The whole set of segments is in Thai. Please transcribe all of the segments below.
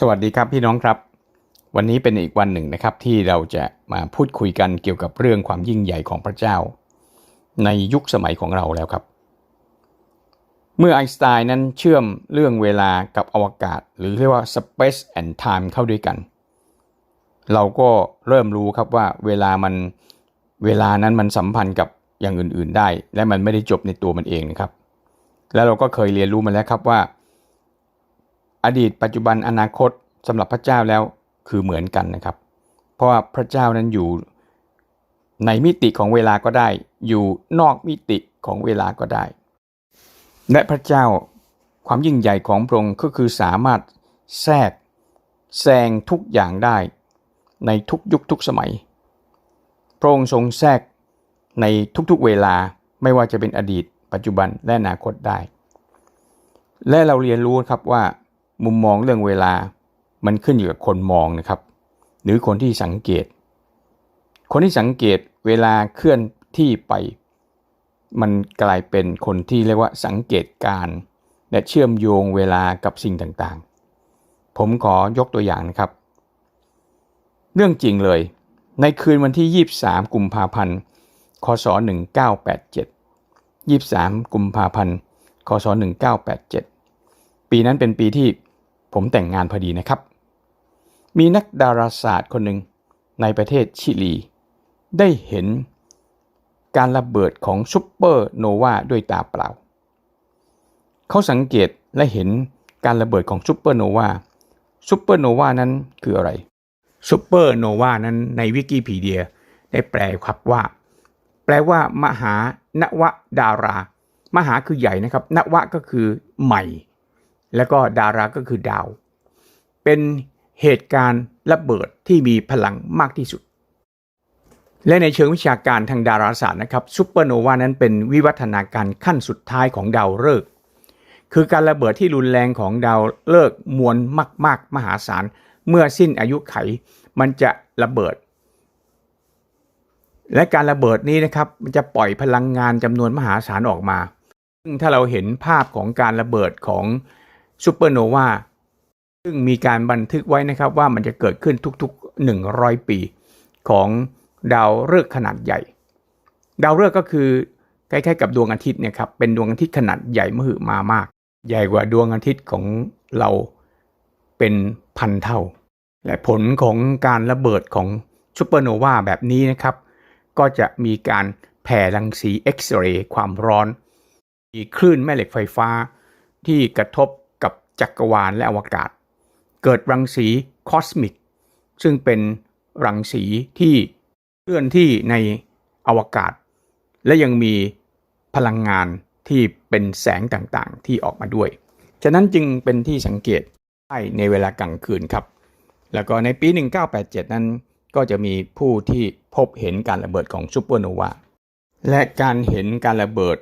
สวัสดีครับพี่น้องครับ วันนี้เป็นอีกวันหนึ่งนะครับที่เราจะมาพูดคุยกันเกี่ยวกับเรื่องความยิ่งใหญ่ของพระเจ้า ในยุคสมัยของเราแล้วครับ เมื่อไอน์สไตน์นั้นเชื่อมเรื่องเวลากับอวกาศ หรือเรียกว่า space and time เข้าด้วยกัน เราก็เริ่มรู้ครับว่าเวลามันเวลานั้นมันสัมพันธ์กับอย่างอื่นๆได้ และมันไม่ได้จบในตัวมันเองนะครับ แล้วเราก็เคยเรียนรู้มาแล้วครับว่า อดีตปัจจุบันอนาคตสำหรับพระเจ้าแล้วคือเหมือนกันนะครับ เพราะว่าพระเจ้านั้นอยู่ในมิติของเวลาก็ได้ อยู่นอกมิติของเวลาก็ได้ และพระเจ้าความยิ่งใหญ่ของพระองค์ก็คือสามารถแทรกแซงทุกอย่างได้ในทุกยุคทุกสมัย พระองค์ทรงแทรกในทุกๆเวลาไม่ว่าจะเป็นอดีต ปัจจุบันและอนาคตได้ และเราเรียนรู้ครับว่า มุมมองเรื่องเวลามันขึ้นอยู่กับคนมองนะครับ หรือคนที่สังเกต คนที่สังเกตเวลาเคลื่อนที่ไป มันกลายเป็นคนที่เรียกว่าสังเกตการและเชื่อมโยงเวลากับสิ่งต่างๆ ผมขอยกตัวอย่างนะครับ เรื่องจริงเลย ในคืนวันที่ 23 กุมภาพันธ์คศ1987 23 กุมภาพันธ์คศ1987 ปีนั้นเป็นปีที่ ผมแต่งงานพอดีนะครับ มีนักดาราศาสตร์คนหนึ่งในประเทศชิลี ได้เห็นการระเบิดของซุปเปอร์โนวาด้วยตาเปล่า เขาสังเกตและเห็นการระเบิดของซุปเปอร์โนวาซุปเปอร์โนวานั้นคืออะไรซุปเปอร์โนวานั้นในวิกิพีเดียได้แปลครับว่า แปลว่ามหานวดารา มหาคือใหญ่นะครับ นวะก็คือใหม่ แล้วก็ดาราก็คือดาว เป็นเหตุการณ์ระเบิดที่มีพลังมากที่สุด และในเชิงวิชาการทางดาราศาสตร์นะครับซูเปอร์โนวานั้นเป็นวิวัฒนาการขั้นสุดท้ายของดาวฤกษ์คือการระเบิดที่รุนแรงของดาวฤกษ์มวลมากๆ มหาศาล เมื่อสิ้นอายุไข มันจะระเบิด และการระเบิดนี้นะครับมันจะปล่อยพลังงานจำนวนมหาศาลออกมาซึ่งถ้าเราเห็นภาพของการระเบิดของ ซูเปอร์โนวาซึ่งมีการบันทึกไว้นะครับว่ามันจะเกิดขึ้นทุกๆ 100 ปีของดาวฤกษ์ขนาดใหญ่ ดาวฤกษ์ก็คือใกล้ๆกับดวงอาทิตย์เนี่ยครับเป็นดวงอาทิตย์ขนาดใหญ่มหึมามาก ใหญ่กว่าดวงอาทิตย์ของเราเป็นพันเท่า และผลของการระเบิดของซูเปอร์โนวาแบบนี้นะครับ ก็จะมีการแผ่รังสีเอ็กซเรย์ความร้อน มีคลื่นแม่เหล็กไฟฟ้าที่กระทบกับ จักรวาลและอวกาศ เกิดรังสีคอสมิกซึ่งเป็นรังสีที่เคลื่อนที่ในอวกาศ และยังมีพลังงานที่เป็นแสงต่างๆ ที่ออกมาด้วย ฉะนั้นจึงเป็นที่สังเกตได้ในเวลากลางคืนครับ แล้วก็ในปี 1987 นั้นก็จะมีผู้ที่พบเห็นการระเบิดของซูเปอร์โนวา และการเห็นการระเบิด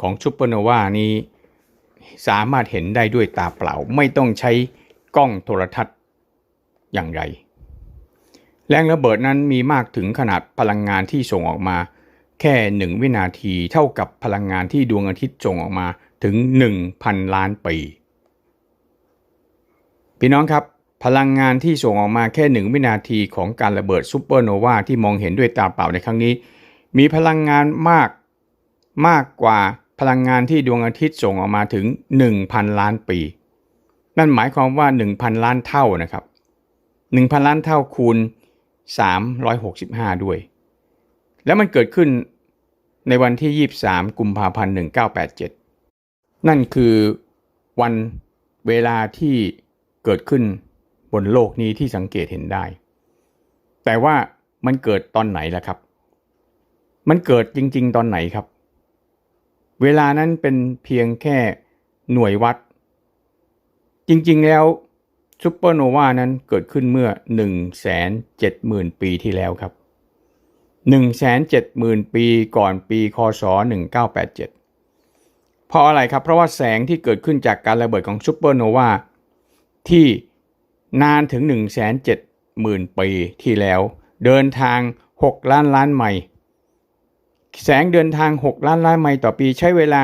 ของซูเปอร์โนวานี้ สามารถเห็นได้ด้วยตาเปล่า ไม่ต้องใช้กล้องโทรทัศน์อย่างไร แรงระเบิดนั้นมีมากถึงขนาดพลังงานที่ส่งออกมา แค่หนึ่งวินาทีเท่ากับพลังงานที่ดวงอาทิตย์ส่งออกมาถึง 1,000 ล้านปี พี่น้องครับ พลังงานที่ส่งออกมาแค่หนึ่งวินาทีของการระเบิดซูเปอร์โนวาที่มองเห็นด้วยตาเปล่าในครั้งนี้ มีพลังงานมากมากกว่า พลังงานที่ดวงอาทิตย์ส่งออกมาถึง 1,000 ล้านปี นั่นหมายความว่า 1,000 ล้านเท่านะครับ 1,000 ล้านเท่าคูณ 365 ด้วย แล้วมันเกิดขึ้นในวันที่ 23 กุมภาพันธ์ 1987 นั่นคือวันเวลาที่เกิดขึ้นบนโลกนี้ที่สังเกตเห็นได้ แต่ว่ามันเกิดตอนไหนล่ะครับ มันเกิดจริง ๆ ตอนไหนครับ เวลานั้นเป็นเพียงแค่หน่วยวัด จริงๆแล้วซูเปอร์โนวานั้นเกิดขึ้นเมื่อ 170,000 ปีที่แล้วครับ 170,000 ปีก่อนปีคศ 1987 เพราะอะไรครับ เพราะว่าแสงที่เกิดขึ้นจากการระเบิดของซูเปอร์โนวาที่นานถึง 170,000 ปีที่แล้ว เดินทาง 6 ล้านล้านไมล์ แสงเดินทาง 6 ล้านล้านไมล์ต่อปีใช้เวลา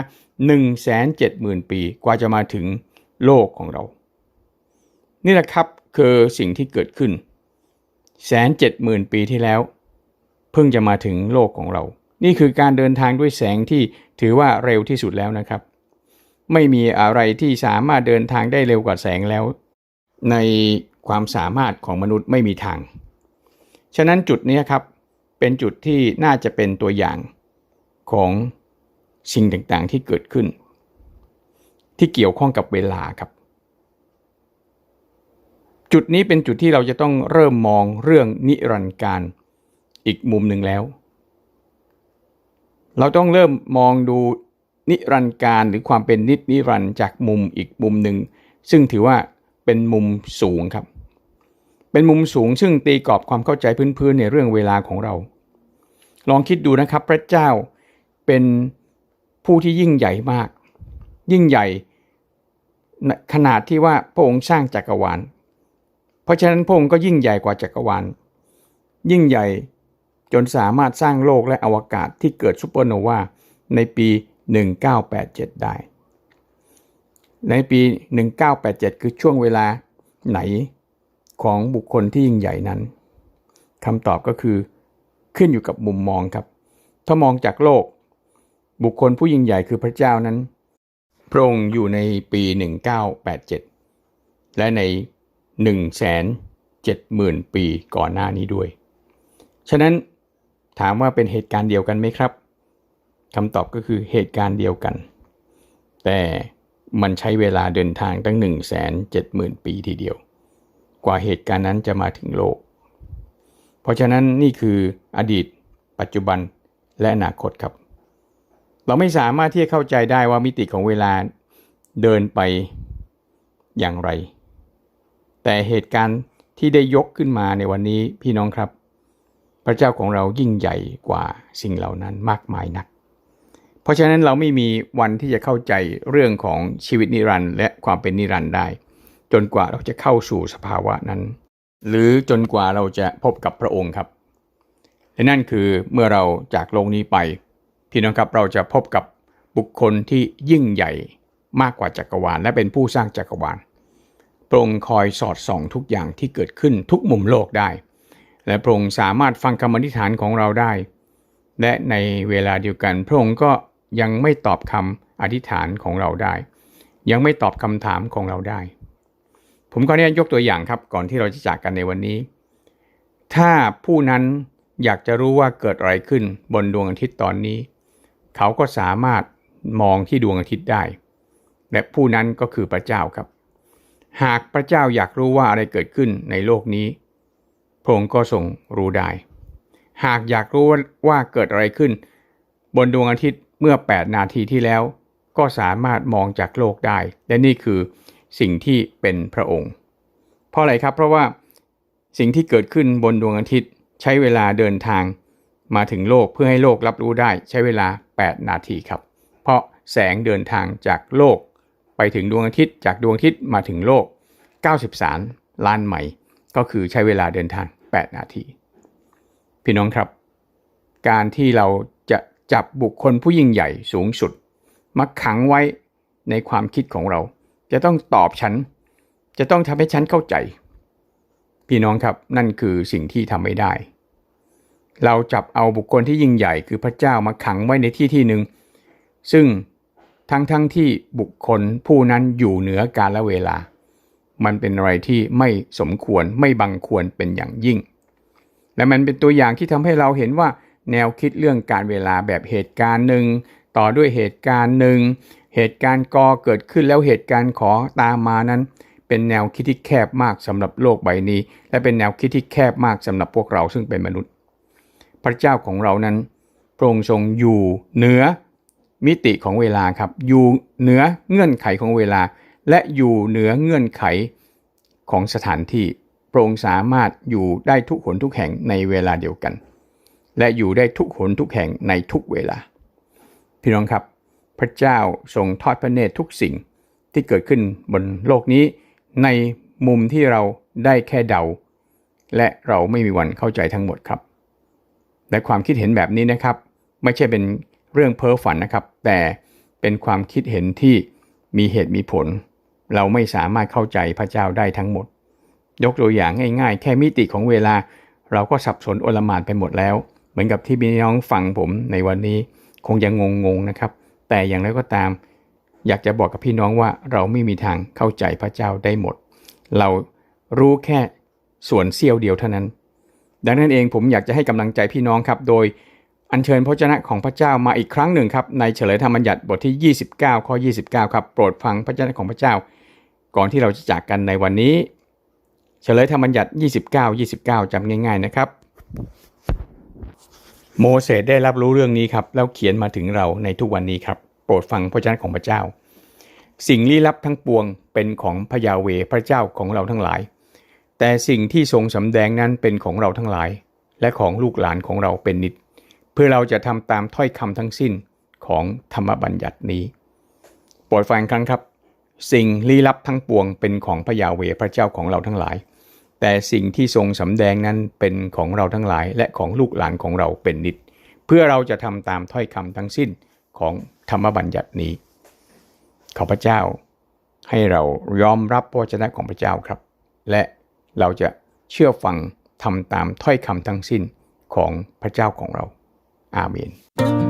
170,000 ปี กว่าจะมาถึงโลกของเรา นี่แหละครับคือสิ่งที่เกิดขึ้นแสนเจ็ดหมื่นปีที่แล้ว เพิ่งจะมาถึงโลกของเรา นี่คือการเดินทางด้วยแสงที่ถือว่าเร็วที่สุดแล้วนะครับ ไม่มีอะไรที่สามารถเดินทางได้เร็วกว่าแสงแล้ว ในความสามารถของมนุษย์ไม่มีทาง ฉะนั้นจุดนี้ครับ เป็นจุดที่น่าจะเป็นตัวอย่างของสิ่งต่างๆที่เกิดขึ้น ที่เกี่ยวข้องกับเวลาครับ จุดนี้เป็นจุดที่เราจะต้องเริ่มมองเรื่องนิรันดร์การอีกมุมหนึ่งแล้ว เราต้องเริ่มมองดูนิรันดร์การหรือความเป็นนิจนิรันดร์จากมุมอีกมุมหนึ่งซึ่งถือว่าเป็นมุมสูงครับ เป็นมุมสูงซึ่งตีกรอบความเข้าใจพื้นๆในเรื่องเวลาของเรา ลองคิดดูนะครับพระเจ้าเป็นผู้ที่ยิ่งใหญ่มาก ยิ่งใหญ่ขนาดที่ว่าพระองค์สร้างจักรวาล เพราะฉะนั้นพระองค์ก็ยิ่งใหญ่กว่าจักรวาล ยิ่งใหญ่จนสามารถสร้างโลกและอวกาศที่เกิดซูเปอร์โนวาในปี 1987 ได้ ในปี 1987 คือช่วงเวลาไหน ของบุคคลที่ยิ่งใหญ่นั้นคำตอบก็คือขึ้นอยู่กับมุมมองครับ ถ้ามองจากโลก บุคคลผู้ยิ่งใหญ่คือพระเจ้านั้น พระองค์อยู่ในปี 1987 และใน 170,000 ปีก่อนหน้านี้ด้วย ฉะนั้นถามว่าเป็นเหตุการณ์เดียวกันไหมครับคำตอบก็คือเหตุการณ์เดียวกัน แต่มันใช้เวลาเดินทางตั้ง 170,000 ปีทีเดียว กว่าเหตุการณ์นั้นจะมาถึงโลก เพราะฉะนั้นนี่คืออดีต ปัจจุบันและอนาคตครับ เราไม่สามารถที่จะเข้าใจได้ว่ามิติของเวลาเดินไปอย่างไร แต่เหตุการณ์ที่ได้ยกขึ้นมาในวันนี้พี่น้องครับ พระเจ้าของเรายิ่งใหญ่กว่าสิ่งเหล่านั้นมากมายนัก เพราะฉะนั้นเราไม่มีวันที่จะเข้าใจเรื่องของชีวิตนิรันดร์และความเป็นนิรันดร์ได้ จนกว่าเราจะเข้าสู่สภาวะนั้น หรือจนกว่าเราจะพบกับพระองค์ครับ และนั่นคือเมื่อเราจากโลกนี้ไป พี่น้องครับเราจะพบกับบุคคลที่ยิ่งใหญ่มากกว่าจักรวาล และเป็นผู้สร้างจักรวาลพระองค์คอยสอดส่องทุกอย่างที่เกิดขึ้นทุกมุมโลกได้ และพระองค์สามารถฟังคำอธิษฐานของเราได้ และในเวลาเดียวกันพระองค์ก็ยังไม่ตอบคำอธิษฐานของเราได้ ยังไม่ตอบคำถามของเราได้ ผมก็เนี่ยยกตัวอย่างครับก่อนที่เราจะจากกันในวันนี้ ถ้าผู้นั้นอยากจะรู้ว่าเกิดอะไรขึ้นบนดวงอาทิตย์ตอนนี้ เขาก็สามารถมองที่ดวงอาทิตย์ได้ และผู้นั้นก็คือพระเจ้าครับ หากพระเจ้าอยากรู้ว่าอะไรเกิดขึ้นในโลกนี้พระองค์ก็ทรงรู้ได้ หากอยากรู้ว่าเกิดอะไรขึ้น บนดวงอาทิตย์เมื่อ 8 นาทีที่แล้ว ก็สามารถมองจากโลกได้ และนี่คือ สิ่งที่เป็นพระองค์ เพราะอะไรครับเพราะว่าสิ่งที่เกิดขึ้นบนดวงอาทิตย์ใช้เวลาเดินทางมาถึงโลกเพื่อให้โลกรับรู้ได้ใช้เวลา 8 นาทีครับ เพราะแสงเดินทางจากโลก ไปถึงดวงอาทิตย์ จากดวงอาทิตย์มาถึงโลก 93 ล้านไมล์ก็คือใช้เวลาเดินทาง 8 นาที พี่น้องครับ การที่เราจะจับบุคคลผู้ยิ่งใหญ่สูงสุดมาขังไว้ในความคิดของเรา จะต้องตอบฉัน จะต้องทำให้ฉันเข้าใจ พี่น้องครับนั่นคือสิ่งที่ทำไม่ได้ เราจับเอาบุคคลที่ยิ่งใหญ่คือพระเจ้ามาขังไว้ในที่ที่หนึ่งซึ่งทั้งทั้งที่บุคคลผู้นั้นอยู่เหนือกาลเวลา มันเป็นอะไรที่ไม่สมควรไม่บังควรเป็นอย่างยิ่ง และมันเป็นตัวอย่างที่ทำให้เราเห็นว่าแนวคิดเรื่องการเวลาแบบเหตุการณ์หนึ่งต่อด้วยเหตุการณ์หนึ่ง เหตุการณ์กอเกิดขึ้นแล้วเหตุการณ์ขอตามมานั้น เป็นแนวคิดที่แคบมากสำหรับโลกใบนี้ และเป็นแนวคิดที่แคบมากสำหรับพวกเราซึ่งเป็นมนุษย์ พระเจ้าของเรานั้นพระองค์ทรงอยู่เหนือมิติของเวลาครับ อยู่เหนือเงื่อนไขของเวลา และอยู่เหนือเงื่อนไขของสถานที่พระองค์สามารถอยู่ได้ทุกหนทุกแห่งในเวลาเดียวกัน และอยู่ได้ทุกหนทุกแห่งในทุกเวลา พี่น้องครับ พระเจ้าทรงทอดพระเนตรทุกสิ่งที่เกิดขึ้นบนโลกนี้ในมุมที่เราได้แค่เดา และเราไม่มีวันเข้าใจทั้งหมดครับ และความคิดเห็นแบบนี้นะครับ ไม่ใช่เป็นเรื่องเพ้อฝันนะครับ แต่เป็นความคิดเห็นที่มีเหตุมีผล เราไม่สามารถเข้าใจพระเจ้าได้ทั้งหมด ยกตัวอย่างง่ายๆ แค่มิติของเวลา เราก็สับสนโอลหมานไปหมดแล้ว เหมือนกับที่พี่น้องฟังผมในวันนี้คงยังงงๆนะครับ แต่อย่างไรก็ตาม อยากจะบอกกับพี่น้องว่าเราไม่มีทางเข้าใจพระเจ้าได้หมด เรารู้แค่ส่วนเสี้ยวเดียวเท่านั้น ดังนั้นเองผมอยากจะให้กำลังใจพี่น้องครับ โดยอัญเชิญพระเจ้าของพระเจ้ามาอีกครั้งหนึ่งครับในเฉลยธรรมบัญญัติบทที่ 29 ข้อ 29 ครับโปรดฟังพระเจ้าของพระเจ้า ก่อนที่เราจะจากกันในวันนี้ เฉลยธรรมบัญญัติ 29 29จำง่าย ๆนะครับ โมเสสได้รับรู้เรื่องนี้ครับแล้วเขียนมาถึงเราในทุกวันนี้ครับ โปรดฟังพระเจ้าของพระเจ้า สิ่งลี้ลับทั้งปวงเป็นของพยาเวพระเจ้าของเราทั้งหลาย แต่สิ่งที่ทรงสำแดงนั้นเป็นของเราทั้งหลาย และของลูกหลานของเราเป็นนิด เพื่อเราจะทำตามถ้อยคำทั้งสิ้นของธรรมบัญญัตินี้ โปรดฟังครั้งครับ สิ่งลี้ลับทั้งปวงเป็นของพยาเวพระเจ้าของเราทั้งหลาย แต่สิ่งที่ทรงสำแดงนั้นเป็นของเราทั้งหลาย และของลูกหลานของเราเป็นนิด เพื่อเราจะทำตามถ้อยคำทั้งสิ้นของธรรมบัญญัตินี้ขอพระเจ้าให้เรายอมรับพระวจนะของพระเจ้าครับ และเราจะเชื่อฟังทำตามถ้อยคำทั้งสิ้นของพระเจ้าของเรา อาเมน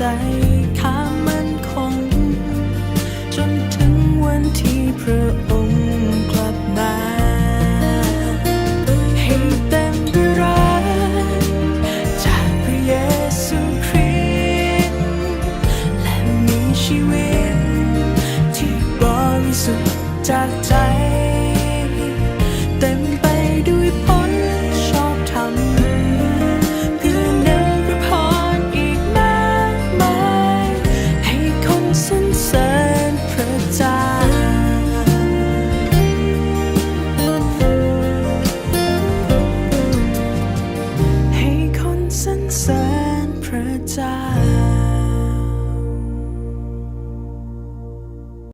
ใจข้ามันคง จนถึงวันที่พระองค์กลับมา ให้เต็มด้วยรักจากพระเยซูคริสต์และมีชีวิต ที่บริสุทธิ์จากใจ เต็ม